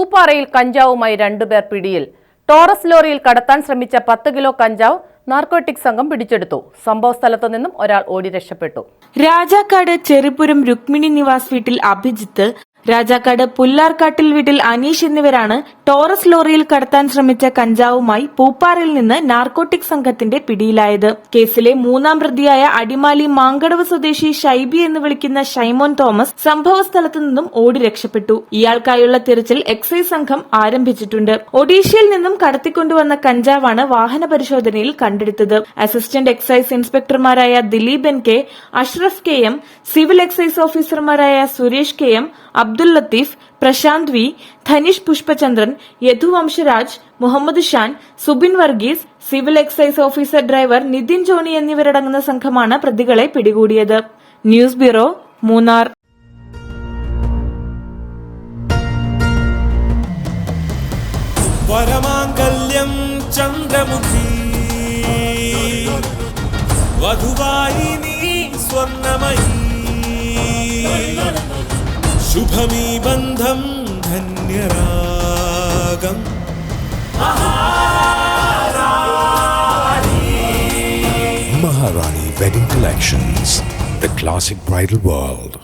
പൂപ്പാറയിൽ കഞ്ചാവുമായി രണ്ടുപേർ പിടിയിൽ. ടോറസ് ലോറിയിൽ കടത്താൻ ശ്രമിച്ച പത്ത് കിലോ കഞ്ചാവ് നാർക്കോട്ടിക് സംഘം പിടിച്ചെടുത്തു. സംഭവ സ്ഥലത്തു നിന്നും ഒരാൾ ഓടി രക്ഷപ്പെട്ടു. രാജാക്കാട് ചെറുപുരം രുക്മിണി നിവാസ് വീട്ടിൽ അഭിജിത്ത് രാജാക്കാട് പുല്ലാർക്കാട്ടിൽ വീട്ടിൽ അനീഷ് എന്നിവരാണ് ടോറസ് ലോറിയിൽ കടത്താൻ ശ്രമിച്ച കഞ്ചാവുമായി പൂപ്പാറിൽ നിന്ന് നാർക്കോട്ടിക് സംഘത്തിന്റെ പിടിയിലായത്. കേസിലെ മൂന്നാം പ്രതിയായ അടിമാലി മാങ്കടവ് സ്വദേശി ഷൈബി എന്ന് വിളിക്കുന്ന ഷൈമോൻ തോമസ് സംഭവ സ്ഥലത്തു നിന്നും ഓടി രക്ഷപ്പെട്ടു. ഇയാൾക്കായുള്ള തിരച്ചിൽ എക്സൈസ് സംഘം ആരംഭിച്ചിട്ടുണ്ട്. ഒഡീഷയിൽ നിന്നും കടത്തിക്കൊണ്ടുവന്ന കഞ്ചാവാണ് വാഹന പരിശോധനയിൽ കണ്ടെടുത്തത്. Assistant excise ഇൻസ്പെക്ടർമാരായ Dileep N K Ashraf K M civil excise ഓഫീസർമാരായ Suresh K M Abdul Latheef Prasanth V Dhaneesh Pushpachandran Yadu Vamsharaj Muhammad Shan Subin Varghese civil excise officer driver Nithin Johny എന്നിവരടങ്ങുന്ന സംഘമാണ് പ്രതികളെ പിടികൂടിയത്. News bureau Munnar. വരമാംഗല്യം ചന്ദ്രമുഖി. വധുവായി നീ സ്വർണമയി ശുഭമീ ബന്ധം ധന്യരാഗം Maharani Wedding Collections, the classic bridal world.